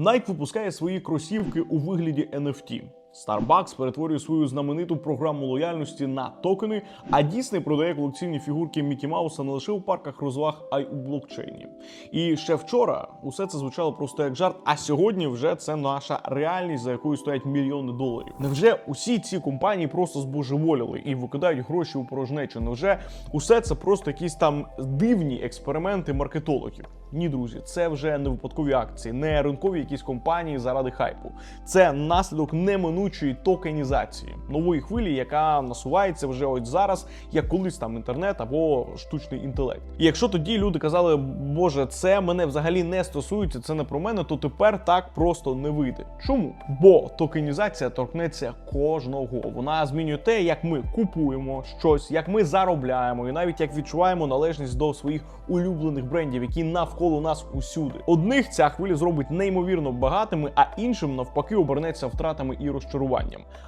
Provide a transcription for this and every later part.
Nike випускає свої кросівки у вигляді NFT. Starbucks перетворює свою знамениту програму лояльності на токени, а Disney продає колекційні фігурки Мікі Мауса не лише у парках розваг, а й у блокчейні. І ще вчора усе це звучало просто як жарт, а сьогодні вже це наша реальність, за якою стоять мільйони доларів. Невже усі ці компанії просто збожеволіли і викидають гроші у порожнечу? Невже усе це просто якісь там дивні експерименти маркетологів? Ні, друзі, це вже не випадкові акції, не ринкові якісь компанії заради хайпу. Це наслідок неминучої токенізації нової хвилі, яка насувається вже ось зараз, як колись там інтернет або штучний інтелект. І якщо тоді люди казали, Боже, це мене взагалі не стосується, це не про мене, то тепер так просто не вийде. Чому? Бо токенізація торкнеться кожного. Вона змінює те, як ми купуємо щось, як ми заробляємо, і навіть як відчуваємо належність до своїх улюблених брендів, які навколо нас усюди. Одних ця хвиля зробить неймовірно багатими, а іншим навпаки обернеться втратами і розчаруванням.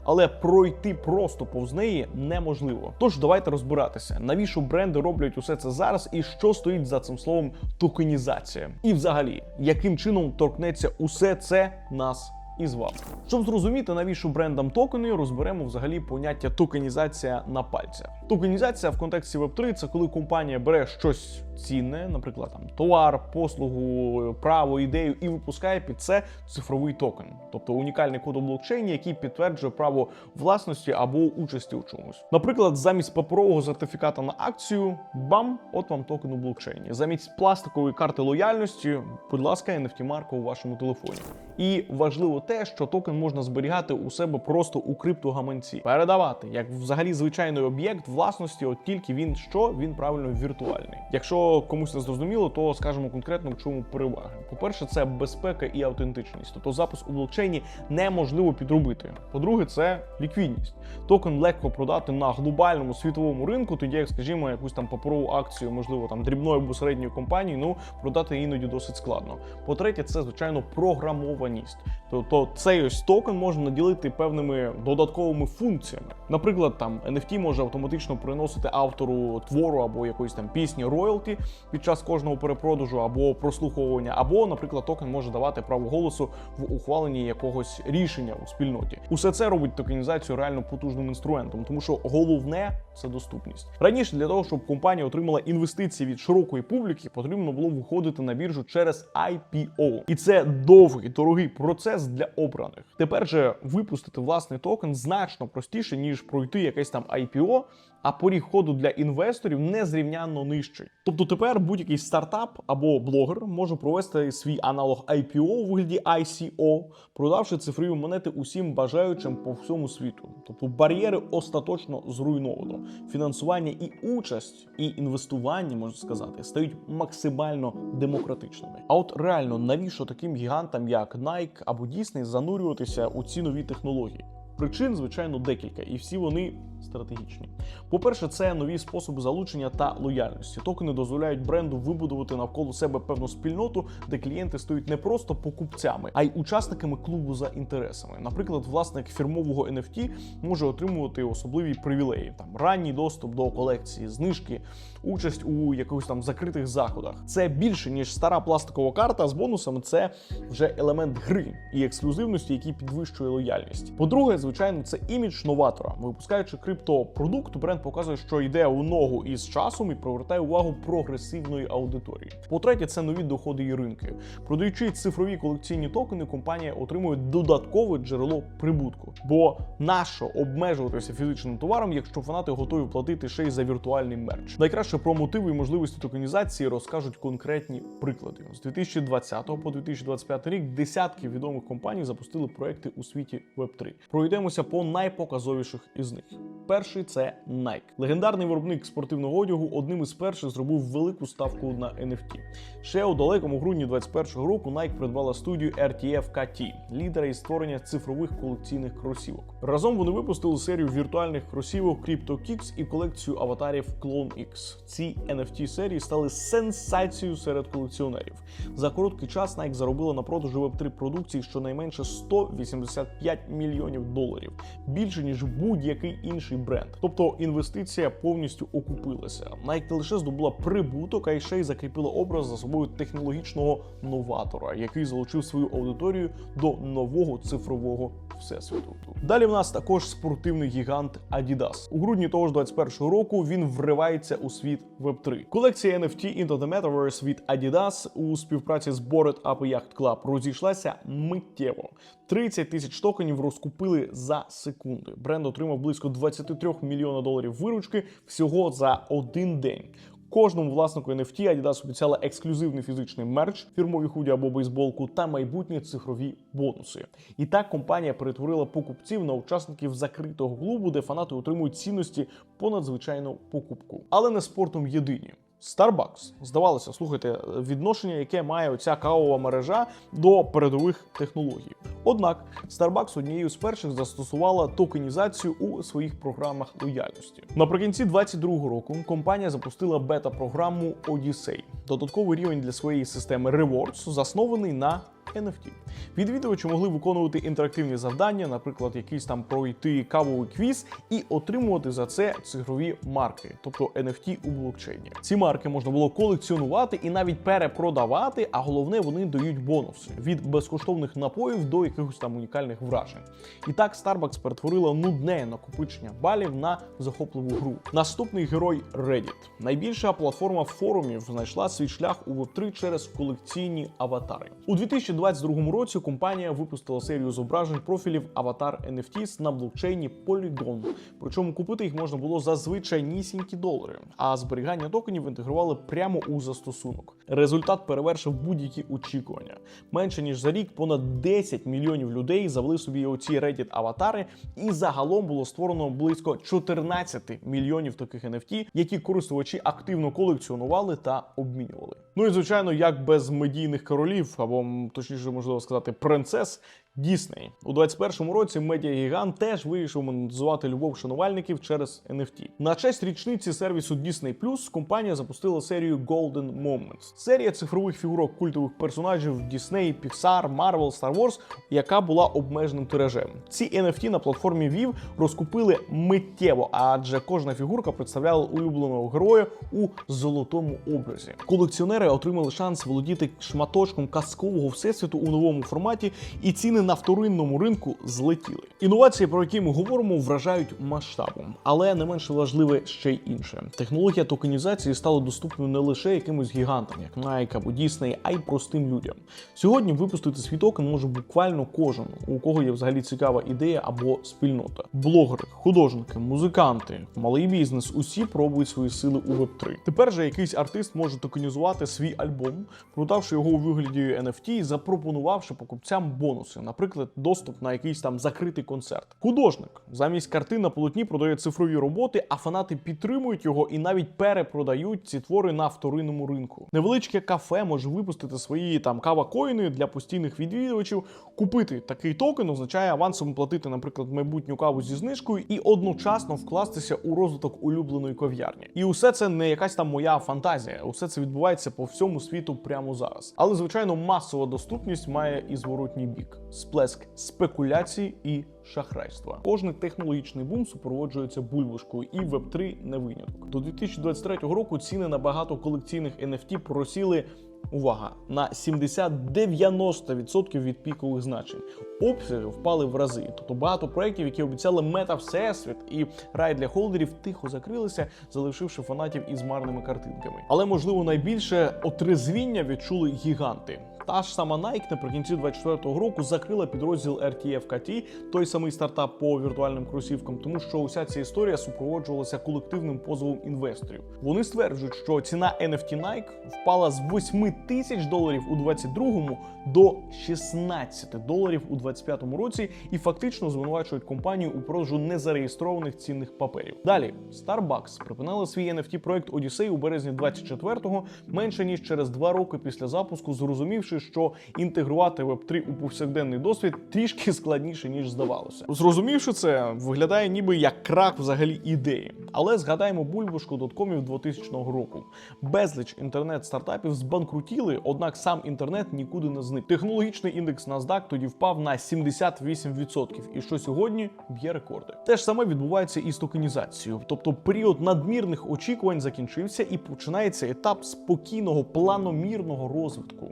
Але пройти просто повз неї неможливо. Тож давайте розбиратися, навіщо бренди роблять усе це зараз, і що стоїть за цим словом токенізація. І взагалі, яким чином торкнеться усе це нас. І з вами. Щоб зрозуміти, навіщо брендам токени, розберемо взагалі поняття токенізація на пальцях. Токенізація в контексті Web3 – це коли компанія бере щось цінне, наприклад, там товар, послугу, право, ідею, і випускає під це цифровий токен, тобто унікальний код у блокчейні, який підтверджує право власності або участі у чомусь. Наприклад, замість паперового сертифіката на акцію, бам, от вам токен у блокчейні. Замість пластикової карти лояльності, будь ласка, nft марка у вашому телефоні. І важливо те, що токен можна зберігати у себе просто у криптогаманці, передавати як взагалі звичайний об'єкт власності, от тільки він що він правильно віртуальний. Якщо комусь не зрозуміло, то скажемо конкретно в чому переваги. По-перше, це безпека і автентичність, тобто запис у блокчейні неможливо підробити. По-друге, це ліквідність. Токен легко продати на глобальному світовому ринку, тоді як, скажімо, якусь там паперову акцію, можливо, там дрібної або середньої компанії, ну продати іноді досить складно. По-третє, це звичайно програмованість. Тобто цей ось токен можна наділити певними додатковими функціями. Наприклад, там NFT може автоматично приносити автору твору або якоїсь там пісні роялті під час кожного перепродажу або прослуховування, або, наприклад, токен може давати право голосу в ухваленні якогось рішення у спільноті. Усе це робить токенізацію реально потужним інструментом, тому що головне це доступність. Раніше для того, щоб компанія отримала інвестиції від широкої публіки, потрібно було виходити на біржу через IPO. І це довгий дорогий процес для обраних. Тепер же випустити власний токен значно простіше ніж пройти якесь там IPO, а поріг входу для інвесторів незрівнянно нижчий. Тобто тепер будь-який стартап або блогер може провести свій аналог IPO у вигляді ICO, продавши цифрові монети усім бажаючим по всьому світу. Тобто бар'єри остаточно зруйновано. Фінансування і участь, і інвестування, можна сказати, стають максимально демократичними. А от реально, навіщо таким гігантам, як Nike або Disney, занурюватися у ці нові технології? Причин, звичайно, декілька, і всі вони стратегічні. По-перше, це нові способи залучення та лояльності. Токени дозволяють бренду вибудувати навколо себе певну спільноту, де клієнти стають не просто покупцями, а й учасниками клубу за інтересами. Наприклад, власник фірмового NFT може отримувати особливі привілеї, там ранній доступ до колекції, знижки, участь у якихось там закритих заходах. Це більше ніж стара пластикова карта з бонусами. Це вже елемент гри і ексклюзивності, який підвищує лояльність. По-друге, звичайно, це імідж новатора. Випускаючи криптопродукт, бренд показує, що йде у ногу із часом і привертає увагу прогресивної аудиторії. По-третє, це нові доходи і ринки. Продаючи цифрові колекційні токени, компанія отримує додаткове джерело прибутку. Бо нащо обмежуватися фізичним товаром, якщо фанати готові платити ще й за віртуальний мерч? Найкраще про мотиви і можливості токенізації розкажуть конкретні приклади. З 2020 по 2025 рік десятки відомих компаній запустили проекти у світі Web3. Пройдемося по найпоказовіших із них. Перший це Nike. Легендарний виробник спортивного одягу одним із перших зробив велику ставку на NFT. Ще у далекому грудні 2021 року Nike придбала студію RTF KT, лідера із створення цифрових колекційних кросівок. Разом вони випустили серію віртуальних кросівок CryptoKicks і колекцію аватарів Clone X. Ці NFT серії стали сенсацією серед колекціонерів. За короткий час Nike заробила на продажу Web3 продукції щонайменше 185 мільйонів доларів, більше ніж будь-який інший бренд. Тобто інвестиція повністю окупилася. Nike не лише здобула прибуток, а й ще й закріпила образ за собою технологічного новатора, який залучив свою аудиторію до нового цифрового всесвіту. Далі в нас також спортивний гігант Adidas. У грудні того ж 21-го року він вривається у світ Web3. Колекція NFT Into the Metaverse від Adidas у співпраці з Bored Ape Yacht Club розійшлася миттєво. 30 тисяч токенів розкупили за секунди. Бренд отримав близько 23 мільйона доларів виручки всього за один день. Кожному власнику NFT Adidas обіцяла ексклюзивний фізичний мерч, фірмові худі або бейсболку та майбутні цифрові бонуси. І так компанія перетворила покупців на учасників закритого клубу, де фанати отримують цінності по надзвичайну покупку. Але не спортом єдині. Starbucks, здавалося, слухайте, відношення, яке має оця кавова мережа до передових технологій. Однак Starbucks однією з перших застосувала токенізацію у своїх програмах лояльності. Наприкінці 2022 року компанія запустила бета-програму Odyssey, додатковий рівень для своєї системи Rewards, заснований на NFT. Відвідувачі могли виконувати інтерактивні завдання, наприклад, якийсь там пройти кавовий квіз, і отримувати за це цифрові марки, тобто NFT у блокчейні. Ці марки можна було колекціонувати і навіть перепродавати, а головне, вони дають бонуси від безкоштовних напоїв до якихось там унікальних вражень. І так Starbucks перетворила нудне накопичення балів на захопливу гру. Наступний герой Reddit. Найбільша платформа форумів знайшла свій шлях у Web3 через колекційні аватари. У 2022 році компанія випустила серію зображень профілів аватар NFTs на блокчейні Polygon. Причому купити їх можна було за звичайнісінькі долари, а зберігання токенів інтегрували прямо у застосунок. Результат перевершив будь-які очікування. Менше ніж за рік понад 10 мільйонів людей завели собі оці Reddit аватари, і загалом було створено близько 14 мільйонів таких NFT, які користувачі активно колекціонували та обмінювали. Ну і звичайно, як без медійних королів, або точніше можливо сказати, принцес. Дісней у 21-му році медіагігант теж вирішив монетизувати любов шанувальників через NFT. На честь річниці сервісу Disney Plus компанія запустила серію Golden Moments. Серія цифрових фігурок культових персонажів Disney, Pixar, Marvel, Star Wars, яка була обмеженим тиражем. Ці NFT на платформі VIV розкупили миттєво, адже кожна фігурка представляла улюбленого героя у золотому образі. Колекціонери отримали шанс володіти шматочком казкового всесвіту у новому форматі, і ціни на вторинному ринку злетіли. Інновації, про які ми говоримо, вражають масштабом, але не менше важливе ще й інше. Технологія токенізації стала доступною не лише якимось гігантам, як Nike або Disney, а й простим людям. Сьогодні випустити свій токен може буквально кожен, у кого є взагалі цікава ідея або спільнота. Блогери, художники, музиканти, малий бізнес усі пробують свої сили у Web3. Тепер же якийсь артист може токенізувати свій альбом, продавши його у вигляді NFT запропонувавши покупцям бонуси, наприклад, доступ на якийсь там закритий концерт. Художник замість картин на полотні продає цифрові роботи, а фанати підтримують його і навіть перепродають ці твори на вторинному ринку. Невеличке кафе може випустити свої там кава-коїни для постійних відвідувачів. Купити такий токен означає авансом платити, наприклад, майбутню каву зі знижкою і одночасно вкластися у розвиток улюбленої кав'ярні. І усе це не якась там моя фантазія. Усе це відбувається по всьому світу прямо зараз. Але звичайно, масова доступність має і зворотній бік: сплеск спекуляцій і шахрайства. Кожний технологічний бум супроводжується бульбашкою, і Web3 не виняток. До 2023 року ціни на багато колекційних NFT просіли. Увага на 70-90% від пікових значень. Обсяги впали в рази. Тобто багато проєктів, які обіцяли мета всесвіт і рай для холдерів, тихо закрилися, залишивши фанатів із марними картинками. Але можливо найбільше отрезвіння відчули гіганти. Та ж сама Nike наприкінці 24-го року закрила підрозділ RTF KT, той самий стартап по віртуальним кросівкам, тому що уся ця історія супроводжувалася колективним позовом інвесторів. Вони стверджують, що ціна NFT Nike впала з 8 тисяч доларів у 22-му до 16 доларів у 25-му році і фактично звинувачують компанію у продажу незареєстрованих цінних паперів. Далі Starbucks припинила свій NFT проект Odyssey у березні 24-го, менше ніж через два роки після запуску, зрозумівши, розуміючи, що інтегрувати Web3 у повсякденний досвід трішки складніше ніж здавалося. Зрозумівши це, виглядає ніби як крах взагалі ідеї. Але згадаємо бульбашку доткомів 2000 року. Безліч інтернет-стартапів збанкрутіли, однак сам інтернет нікуди не зник. Технологічний індекс NASDAQ тоді впав на 78%, і що сьогодні б'є рекорди. Те ж саме відбувається і з токенізацією, тобто період надмірних очікувань закінчився і починається етап спокійного планомірного розвитку.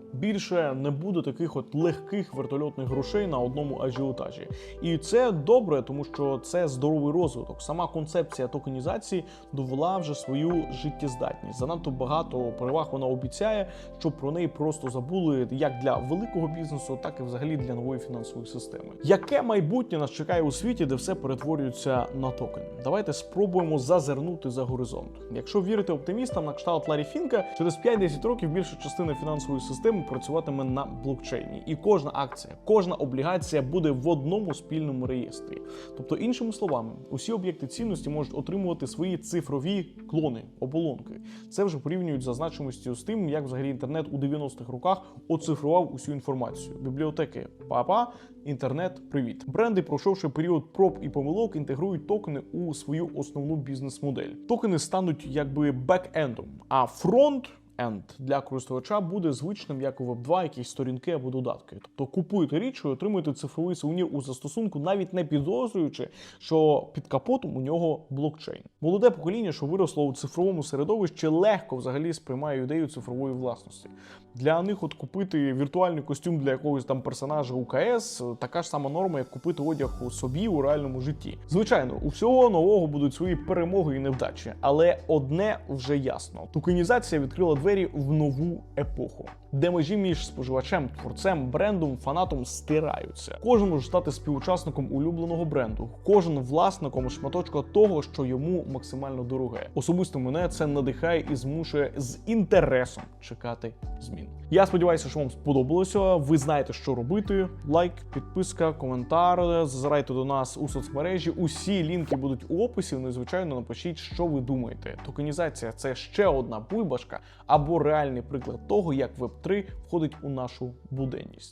Більше не буде таких от легких вертольотних грошей на одному ажіотажі. І це добре, тому що це здоровий розвиток. Сама концепція токенізації довела вже свою життєздатність. Занадто багато переваг вона обіцяє, щоб про неї просто забули як для великого бізнесу, так і взагалі для нової фінансової системи. Яке майбутнє нас чекає у світі, де все перетворюється на токен? Давайте спробуємо зазирнути за горизонт. Якщо вірити оптимістам на кшталт Ларі Фінка, через 5-10 років більша частина фінансової системи працюватиме на блокчейні, і кожна акція, кожна облігація буде в одному спільному реєстрі. Тобто, іншими словами, усі об'єкти цінності можуть отримувати свої цифрові клони, оболонки. Це вже порівнюють за значимістю з тим, як взагалі інтернет у 90-х роках оцифрував усю інформацію. Бібліотеки папа, інтернет, привіт. Бренди, пройшовши період проб і помилок, інтегрують токени у свою основну бізнес-модель. Токени стануть якби бек-ендом, а фронт. Енд для користувача буде звичним як у Web 2, якісь сторінки або додатки. Тобто купуєте річ і отримуєте цифровий сувенір у застосунку, навіть не підозрюючи, що під капотом у нього блокчейн. Молоде покоління, що виросло у цифровому середовищі, легко взагалі сприймає ідею цифрової власності. Для них от купити віртуальний костюм для якогось там персонажа УКС така ж сама норма, як купити одяг у собі у реальному житті. Звичайно, у всього нового будуть свої перемоги і невдачі, але одне вже ясно: токенізація відкрила двері в нову епоху, де межі між споживачем, творцем, брендом, фанатом стираються. Кожен може стати співучасником улюбленого бренду, кожен власником шматочка того, що йому максимально дороге. Особисто мене це надихає і змушує з інтересом чекати змін. Я сподіваюся, що вам сподобалося. Ви знаєте, що робити. Лайк, підписка, коментар. Зазирайте до нас у соцмережі. Усі лінки будуть у описі. Ну і звичайно, напишіть, що ви думаєте. Токенізація це ще одна бульбашка або реальний приклад того, як Web3 входить у нашу буденність.